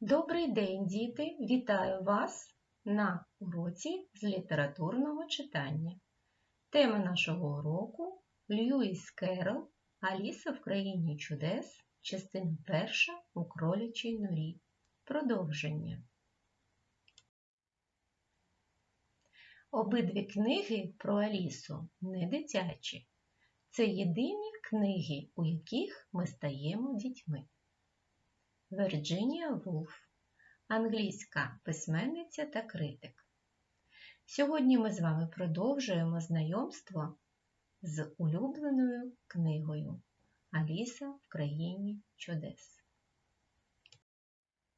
Добрий день, діти! Вітаю вас на уроці з літературного читання. Тема нашого уроку Льюіс Керол Аліса в країні чудес, частина перша у кролячій норі. Продовження. Обидві книги про Алісу не дитячі. Це єдині книги, у яких ми стаємо дітьми. Вірджинія Вулф, англійська письменниця та критик. Сьогодні ми з вами продовжуємо знайомство з улюбленою книгою Аліса в країні чудес.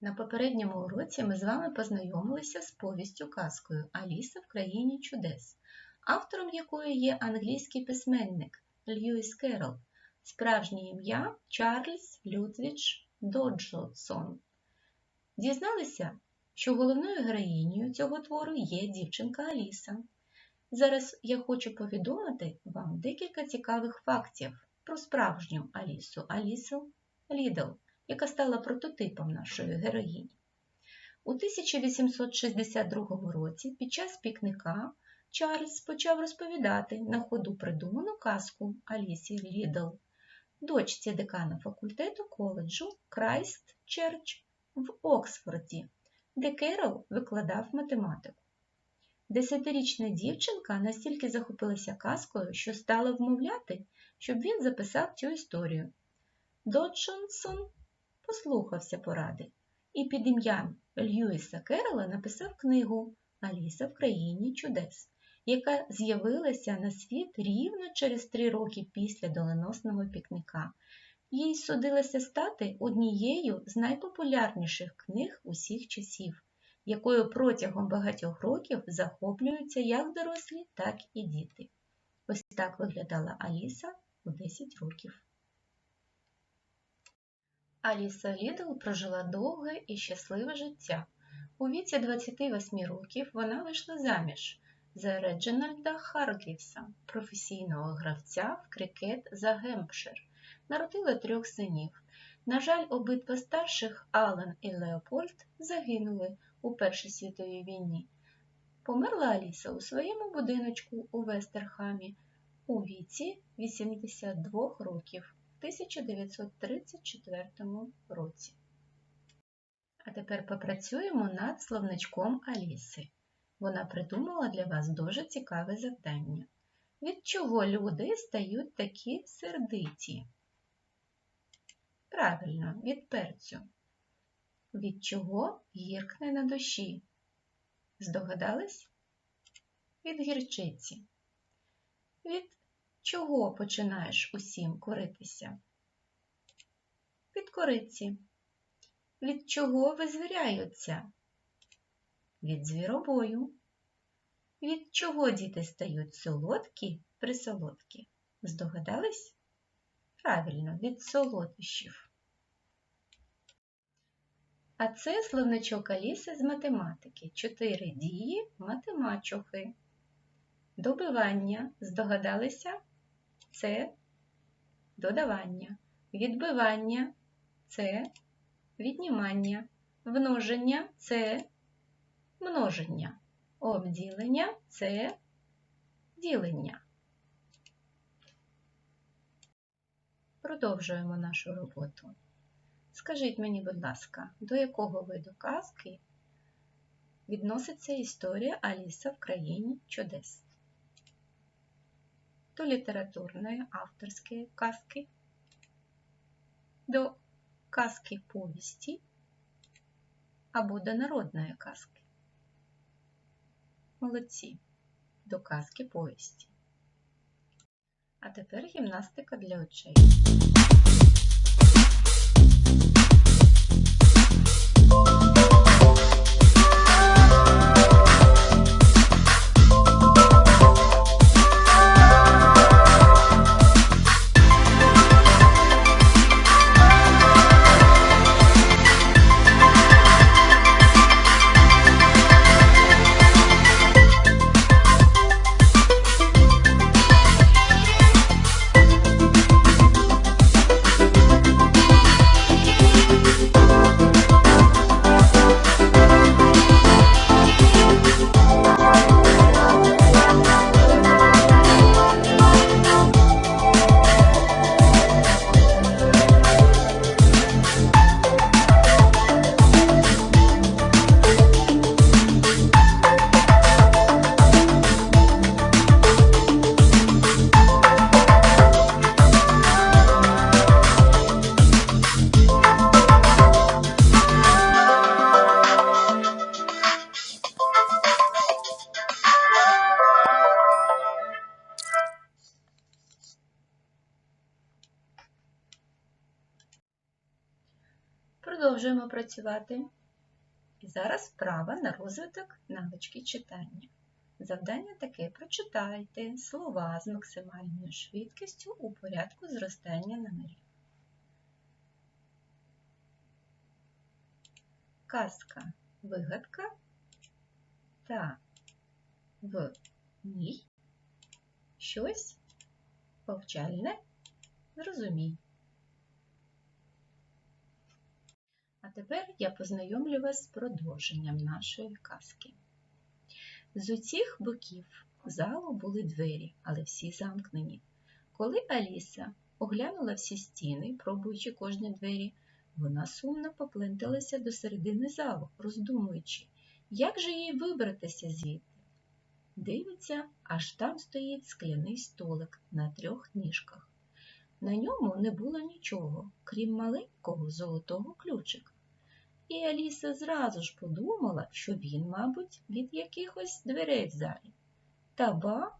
На попередньому уроці ми з вами познайомилися з повістю казкою Аліса в країні чудес, автором якої є англійський письменник Льюіс Керол, справжнє ім'я Чарльз Людвіч Доджсон. Дізналися, що головною героїнею цього твору є дівчинка Аліса. Зараз я хочу повідомити вам декілька цікавих фактів про справжню Алісу Алісу Лідл, яка стала прототипом нашої героїні. У 1862 році під час пікника Чарльз почав розповідати на ходу придуману казку Алісі Лідл дочці декана факультету коледжу Крайст Черч в Оксфорді, де Керол викладав математику. Десятирічна дівчинка настільки захопилася казкою, що стала вмовляти, щоб він записав цю історію. Доджонсон послухався поради і під ім'ям Льюіса Керола написав книгу Аліса в країні чудес яка з'явилася на світ рівно через три роки після доленосного пікника. Їй судилося стати однією з найпопулярніших книг усіх часів, якою протягом багатьох років захоплюються як дорослі, так і діти. Ось так виглядала Аліса у 10 років. Аліса Лідл прожила довге і щасливе життя. У віці 28 років вона вийшла заміж за Реджинальда Харгрівса, професійного гравця в крикет за Гемпшир. Народила трьох синів. На жаль, обидва старших Алан і Леопольд загинули у Першій світовій війні. Померла Аліса у своєму будиночку у Вестерхамі у віці 82 років в 1934 році. А тепер попрацюємо над словничком Аліси. Вона придумала для вас дуже цікаве завдання. Від чого люди стають такі сердиті? Правильно, від перцю. Від чого гіркне на душі? Здогадались? Від гірчиці. Від чого починаєш усім коритися? Від кориці. Від чого визвіряються? Від звіробою. Від чого діти стають солодкі присолодкі? Здогадались? Правильно, від солодощів. А це словничок Аліси з математики. Чотири дії матемачухи. Добивання. Здогадалися? Це додавання. Відбивання це віднімання. Множення це множення. Обділення це ділення. Продовжуємо нашу роботу. Скажіть мені, будь ласка, до якого виду казки відноситься історія Аліса в країні чудес? До літературної авторської казки, до казки повісті або до народної казки. Молодці. До казки повісті. А тепер гімнастика для очей. Продовжуємо працювати. І зараз вправа на розвиток навички читання. Завдання таке прочитайте слова з максимальною швидкістю у порядку зростання номерів. Казка вигадка та в ній щось повчальне зрозумій. А тепер я познайомлю вас з продовженням нашої казки. З усіх боків залу були двері, але всі замкнені. Коли Аліса оглянула всі стіни, пробуючи кожні двері, вона сумно попленталася до середини залу, роздумуючи, як же їй вибратися звідти. Дивиться, аж там стоїть скляний столик на трьох ніжках. На ньому не було нічого, крім маленького золотого ключика. І Аліса зразу ж подумала, що він, мабуть, від якихось дверей в залі. Та ба,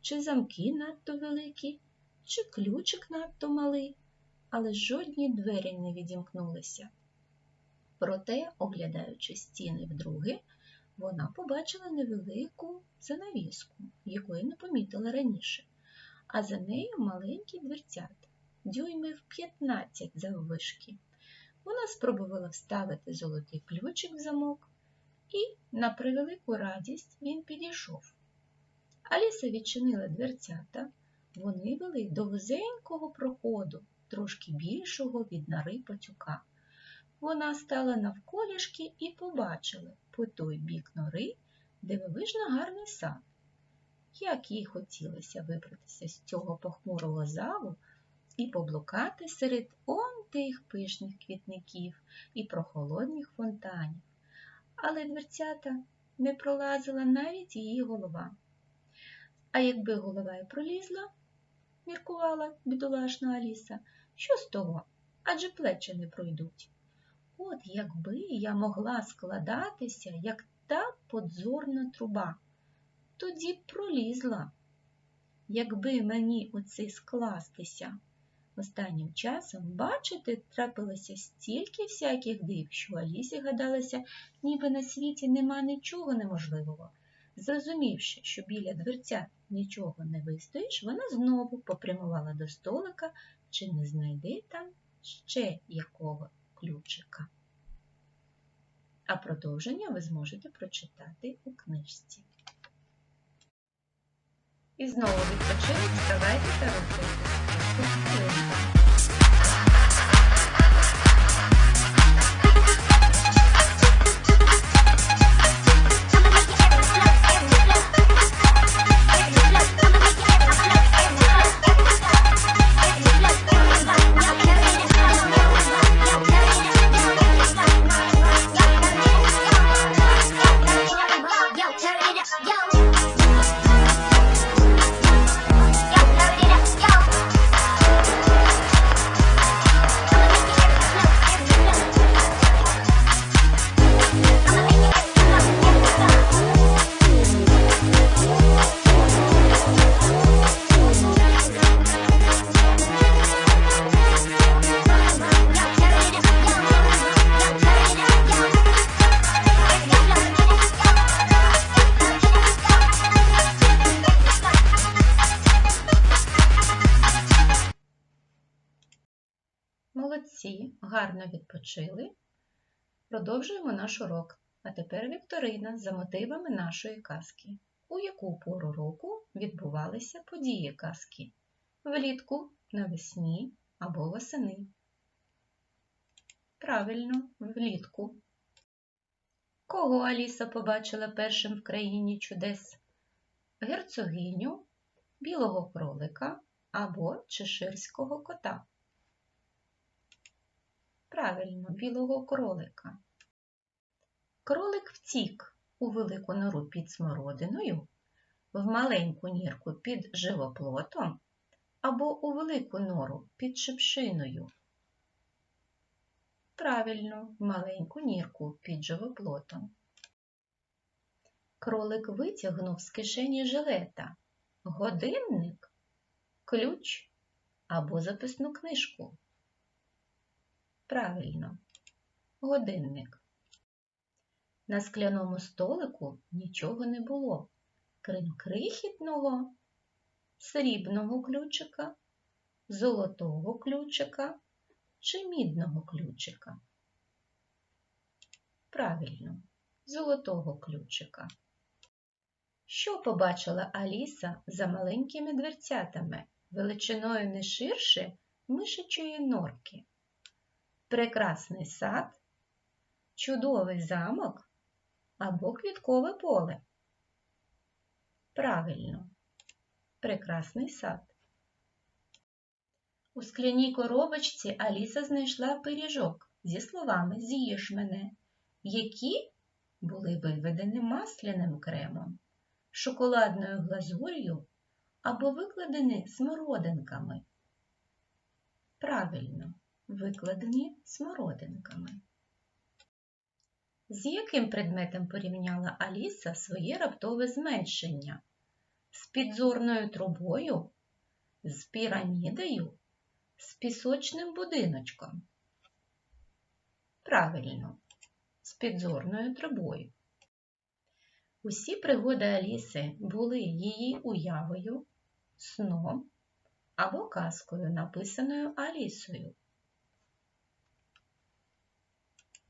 чи замки надто великі, чи ключик надто малий, але жодні двері не відімкнулися. Проте, оглядаючи стіни вдруге, вона побачила невелику занавіску, якої не помітила раніше, а за нею маленькі дверцята, дюймів 15 заввишки. Вона спробувала вставити золотий ключик в замок, і, на превелику радість, він підійшов. Аліса відчинила дверцята, вони вели до вузенького проходу, трошки більшого від нори пацюка. Вона стала навколішки і побачила по той бік нори дивовижно гарний сад. Як їй хотілося вибратися з цього похмурого залу і поблукати серед он тих пишних квітників і прохолодних фонтанів. Але дверцята не пролазила навіть її голова. А якби голова й пролізла, міркувала бідолашна Аліса, що з того? Адже плечі не пройдуть. От якби я могла складатися, як та подзорна труба, тоді б пролізла. Якби мені оце скластися. Останнім часом, бачите, трапилося стільки всяких див, що Алісі гадалося, ніби на світі нема нічого неможливого. Зрозумівши, що біля дверця нічого не вистоїш, вона знову попрямувала до столика, чи не знайде там ще якого ключика. А продовження ви зможете прочитати у книжці. І знову вставайте та рухайтеся. Молодці, гарно відпочили. Продовжуємо наш урок. А тепер вікторина за мотивами нашої казки. У яку пору року відбувалися події казки? Влітку, навесні або восени. Правильно, влітку. Кого Аліса побачила першим в країні чудес? Герцогиню, білого кролика або чеширського кота. Правильно, білого кролика. Кролик втік у велику нору під смородиною, в маленьку нірку під живоплотом або у велику нору під шипшиною. Правильно, в маленьку нірку під живоплотом. Кролик витягнув з кишені жилета годинник, ключ або записну книжку. Правильно, годинник. На скляному столику нічого не було, крім крихітного срібного ключика, золотого ключика чи мідного ключика. Правильно, золотого ключика. Що побачила Аліса за маленькими дверцятами, величиною не ширше мишачої норки? Прекрасний сад, чудовий замок або квіткове поле? Правильно, прекрасний сад. У скляній коробочці Аліса знайшла пиріжок зі словами З'їж мене, які були виведені масляним кремом, шоколадною глазур'ю або викладені смородинками. Правильно, викладені смородинками. З яким предметом порівняла Аліса своє раптове зменшення? З підзорною трубою, з пірамідою, з пісочним будиночком? Правильно, з підзорною трубою. Усі пригоди Аліси були її уявою, сном або казкою, написаною Алісою.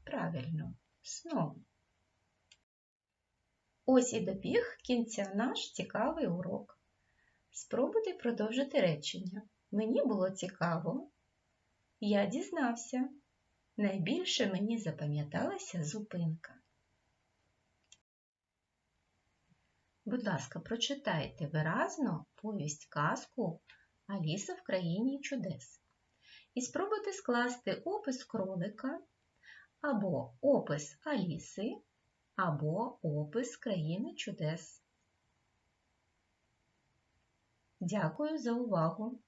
Правильно, сном. Ось і добіг кінця наш цікавий урок. Спробуйте продовжити речення. Мені було цікаво. Я дізнався. Найбільше мені запам'яталася зупинка. Будь ласка, прочитайте виразно повість казку Аліса в країні чудес. І спробуйте скласти опис кролика або опис Аліси, або опис країни чудес. Дякую за увагу!